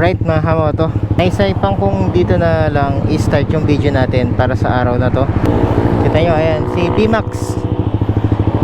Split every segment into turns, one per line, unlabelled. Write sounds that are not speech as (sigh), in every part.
Alright mga kamoto. Naisipang kung dito na lang i-start yung video natin para sa araw na to. Kita nyo ayan si Pimax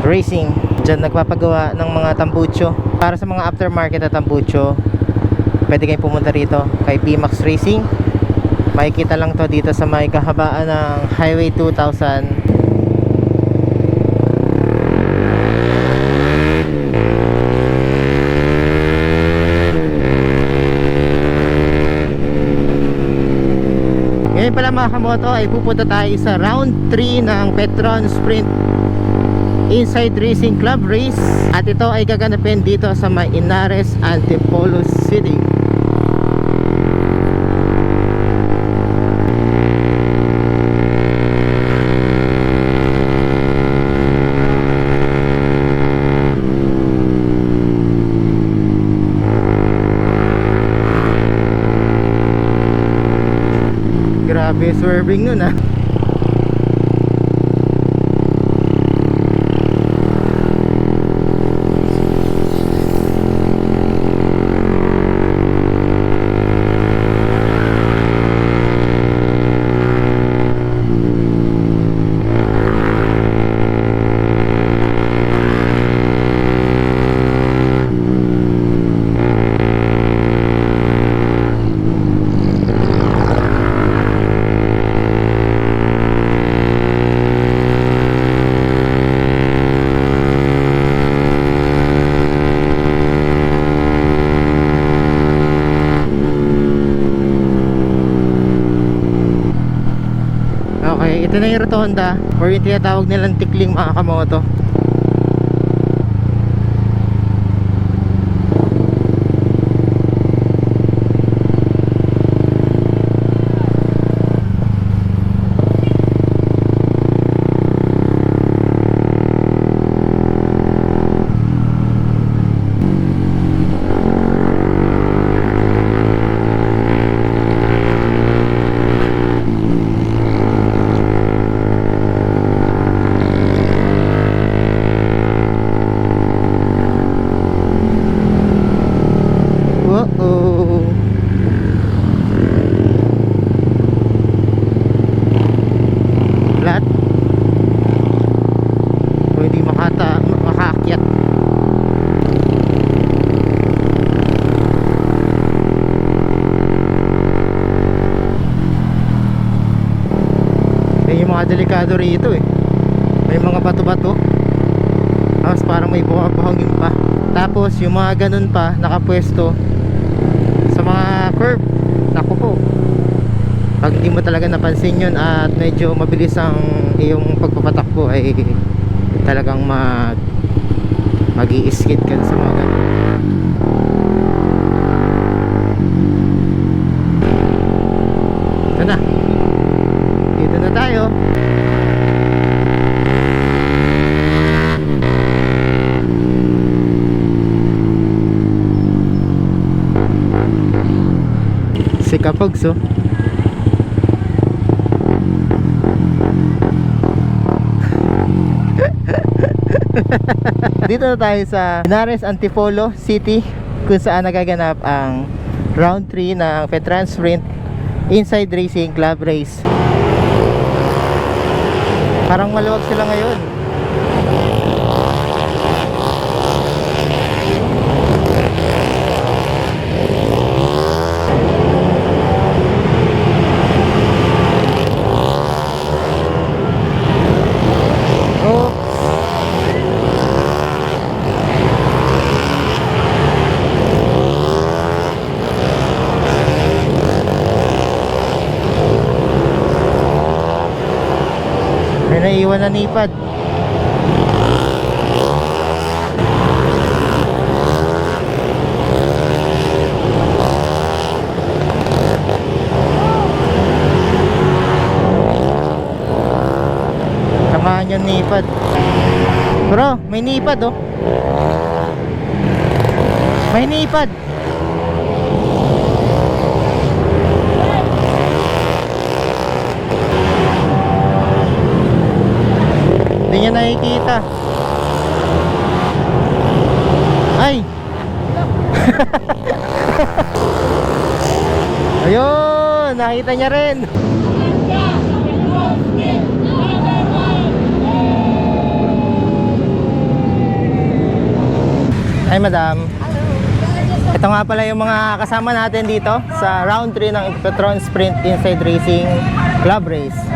Racing. Diyan nagpapagawa ng mga tambucho. Para sa mga aftermarket na tambucho Pwede kayong pumunta rito kay Pimax Racing. Makikita lang to dito sa may kahabaan ng Highway 2000 Ngayon pala mga kamoto ay pupunta tayo sa round 3 ng Petron Sprint Inside Racing Club Race. At ito ay gaganapin dito sa may Inares, Antipolo City Grabe swerving nun ah ito na yung rotonda or yung tinatawag nilang tikling mga kamoto Whoa. Flat. O hindi makata makaakyat. Eh, yung mga delikado rito eh. May mga bato-bato. Tapos parang may buhangin pa. Tapos yung mga ganun pa nakapwesto sa mga curve. Naku po. Pag hindi mo talaga napansin yun at medyo mabilis ang iyong pagpapatakbo ay talagang mag mag skid ka sa mga ganun. Ito na. Dito na tayo. Si Kapogs (laughs) oh. Dito na tayo sa Linares Antipolo City kung saan nagaganap ang round 3 ng Veteran Sprint Inside Racing Club Race. Parang maluwag sila ngayon. Oh, may naiwan na nipad. Samahan yung nipad. Bro, may nipad oh. May nipad. Hindi niya nakikita. Ay! (laughs) Ayun, nakita niya rin. Hi, madam. Ito nga pala yung mga kasama natin dito sa round 3 ng Petron Sprint Inside Racing Club Race.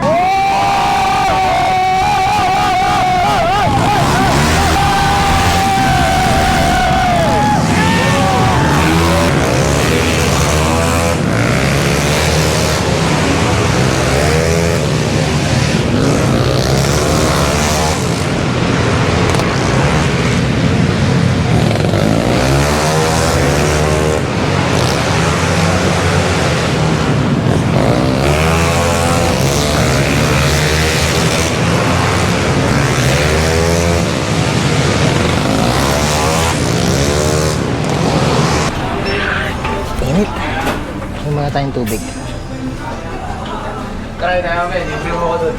Mga tayong tubig.
Try namin, yung film ko dun.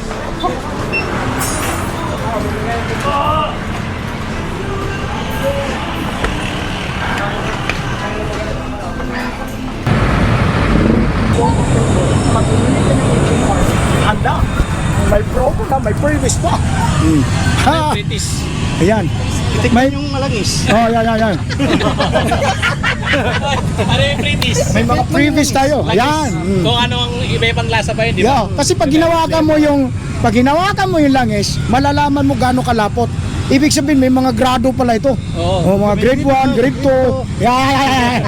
Handa. May promo na, may previous pa. Ha!
British.
Ayan. May,
yung malangis.
oh, yan, yan, yan. (laughs) (laughs)
Ano yung British?
May mga previous tayo. Ayan. Mm.
Kung ano ang iba-ibang lasa pa yun, di ba?
Yeah, kasi pag ginawakan mo yung pag ginawakan mo yung langis, malalaman mo gaano kalapot. Ibig sabihin may mga grado pala ito.
Oo.
Oh, mga grade 1, grade 2. Yeah.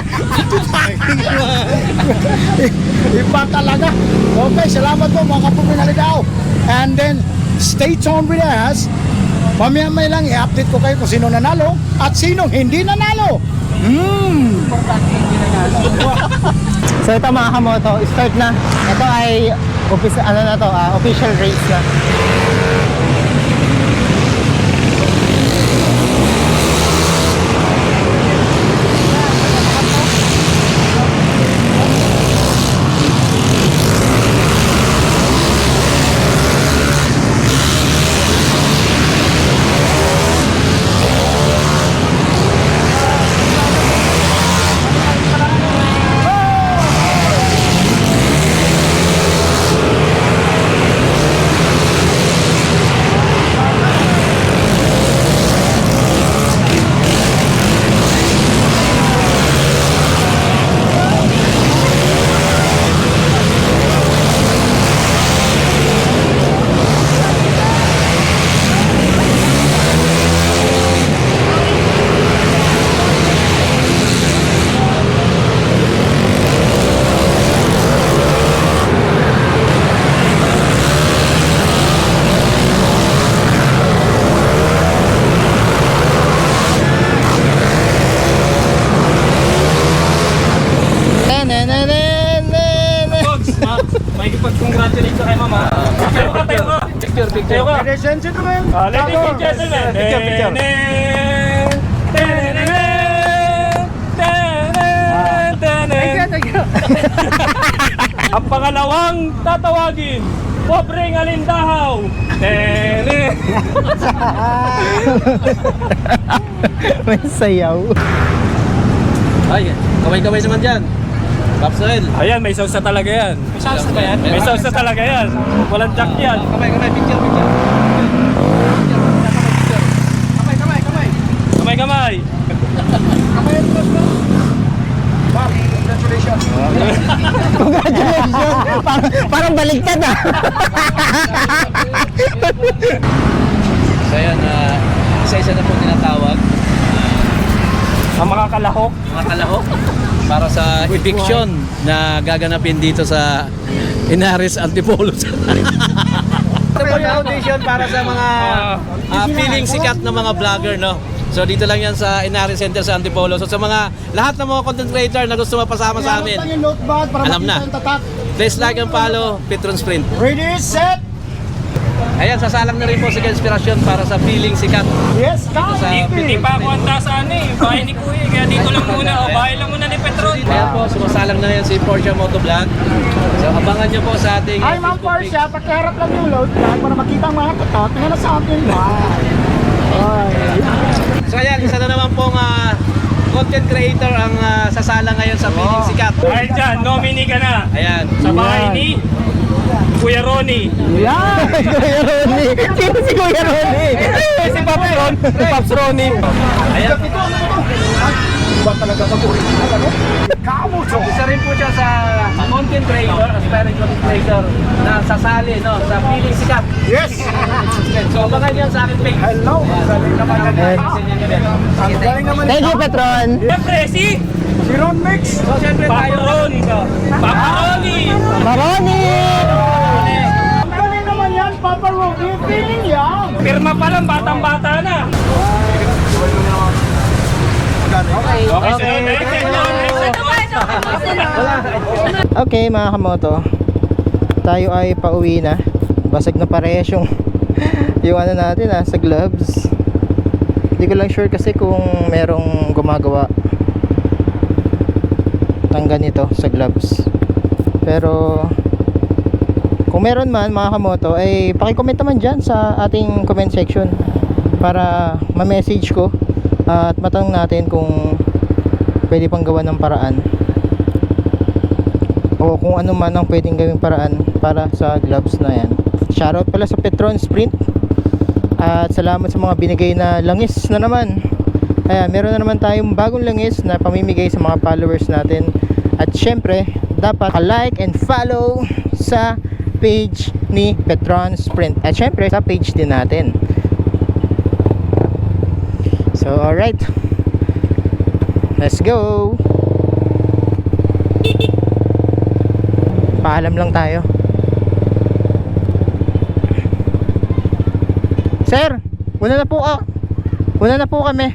(laughs) Iba talaga. Okay, salamat po mga kapatid na ligaw. And then, stay tuned with us. Mamaya-maya lang i-update ko kayo kung sino nanalo at sino hindi nanalo. Hmm.
So ito mga kamoto, start na. Ito ay office, ano na to, ah, official race na.
Ang pangalawang tatawagin, pobreng alindahaw. Tene. (laughs)
May sayaw.
Ay, kaway-kaway naman dyan. Kapsel.
Ayan, may sauce na talaga yan. May sauce na yan? May sauce na talaga yan. Walang jack yan.
Kamay, kamay, picture, picture. Kamay, kamay, kamay.
Kamay-kamay.
congratulations.
Congratulations! parang, parang baligtad ah.
So yan, ah, isa-isa na po tinatawag.
Ang mga kalahok.
Mga kalahok. Para sa eviction na gaganapin dito sa Inaris Antipolos. Ito po yung audition para sa mga ah, feeling sikat na mga vlogger, no? So dito lang yan sa Inaris Center sa Antipolo. So sa mga lahat ng mga content creator na gusto mapasama sa amin, Alam na. please like and follow Petron Sprint.
Ready, set,
Ayan, sasalang na rin po sa inspirasyon para sa feeling sikat
yes,
sa
Hindi pa ako handa sa ano eh. Bahay ni Kuya. Kaya dito lang muna. O, bahay lang muna ni Petron.
Ayan po, sumasalang na yan si Porsche Motovlog. So abangan nyo po sa ating
Hi, Ma'am. Portia. Pakiharap lang yung load plan para makita ang mga tatak. Tingnan na sa. Bye.
So ayan, isa na naman pong ah, content creator ang ah, sasala ngayon sa Piling Sikat.
Dahil dyan, nominee ka na.
Ayan.
Sa bahay ni Kuya Ronnie.
Yan! Kuya Ronnie! Sino si Kuya Ronnie?
Eh, si Pops Ron. Si Pops Ronnie.
Ayan.
Ba talaga ka ano? Kamo so.
Isa rin po siya sa content creator, aspiring content creator na sasali no, sa Piling Sikat.
Yes. (laughs)
So, abangan yan sa akin page.
Hello. Galing naman. Ang galing naman
Thank you, Petron!
Siyempre, si
si Ron Mix.
So, syempre
Papa
tayo.
Ron. Papa Ronnie. Pirma pa lang, batang-bata na. Okay, okay.
Okay mga kamoto. Tayo ay pauwi na. Basag na parehas yung Yung ano natin ah, sa gloves. Hindi ko lang sure kasi kung merong gumagawa ng ganito sa gloves. Pero Kung meron man mga kamoto Ay pakicomment naman dyan sa ating comment section Para ma-message ko At matanong natin kung Pwede pang gawa ng paraan. O kung ano man ang pwedeng gawing paraan para sa gloves na yan. Shoutout pala sa Petron Sprint. At salamat sa mga binigay na langis na naman. Ayan, meron na naman tayong bagong langis na pamimigay sa mga followers natin. At syempre dapat like and follow sa page ni Petron Sprint at syempre sa page din natin so alright let's go Paalam lang tayo. Sir, una na po ah. Una na po kami.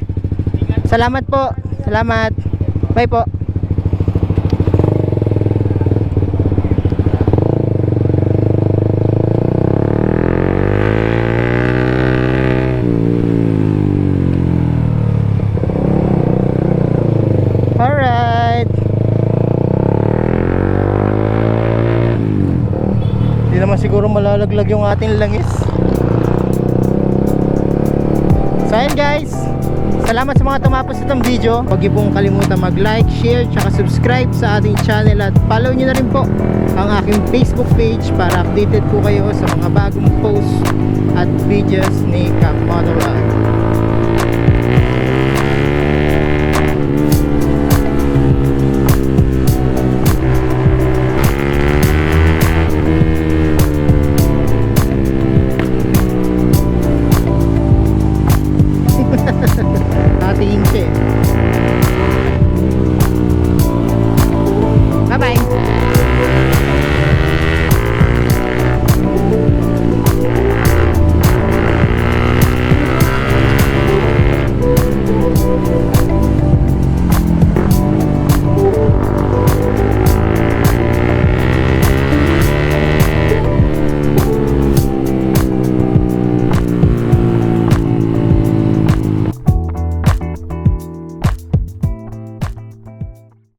Salamat po. Salamat. Bye po. Alright. Hindi naman siguro malalaglag yung ating langis. So ayun guys, salamat sa mga tumapos itong video. Huwag niyo pong kalimutan mag-like, share, tsaka subscribe sa ating channel at follow niyo na rin po ang aking Facebook page para updated po kayo sa mga bagong posts at videos ni Cap Motorrad.